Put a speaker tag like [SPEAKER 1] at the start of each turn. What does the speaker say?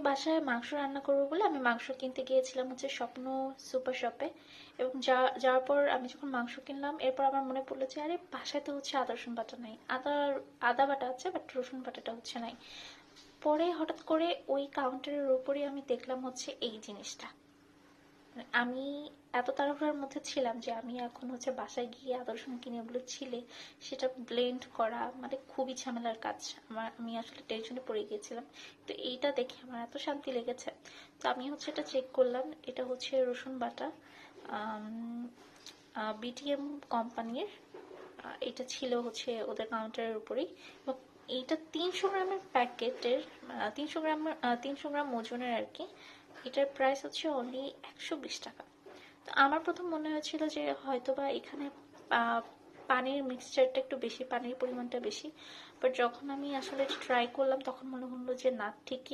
[SPEAKER 1] বাসায় মাংস রান্না করব বলে আমি মাংস কিনতে গিয়েছিলাম হচ্ছে স্বপ্ন সুপার শপে। এবং যাওয়ার পর আমি যখন মাংস কিনলাম, এরপর আমার মনে পড়ল যে, আরে, বাসায় তো হচ্ছে আদা, রসুন বাটা নাই। আদা আদা বাটা আছে, বাট রসুন বাটাটা হচ্ছে নাই। পরে হঠাৎ করে ওই কাউন্টারের উপরে আমি দেখলাম হচ্ছে এই জিনিসটা। মানে আমি এত তাড়াহুড়ার মধ্যে ছিলাম যে আমি এখন হচ্ছে বাসায় গিয়ে আদা রসুন কিনে ওগুলো ছিলে সেটা ব্লেন্ড করা মানে খুবই ঝামেলার কাজ। আমার, আমি আসলে টেনশনে পড়ে গিয়েছিলাম। তো এইটা দেখে আমার এত শান্তি লেগেছে। তো আমি হচ্ছে এটা চেক করলাম, এটা হচ্ছে রসুন বাটা বিটিএম কোম্পানির এটা ছিল হচ্ছে ওদের কাউন্টারের উপরেই। এবং এইটা তিনশো গ্রামের প্যাকেটের তিনশো গ্রাম তিনশো গ্রাম ওজনের আর কি, এটার প্রাইস হচ্ছে অনলি একশো বিশ টাকা। আমার প্রথম মনে হয়েছিল যে হয়তোবা এখানে পানির মিক্সচারটা একটু বেশি, পানির পরিমাণটা বেশি। বাট যখন আমি আসলে ট্রাই করলাম, তখন মনে হলো যে না, ঠিকই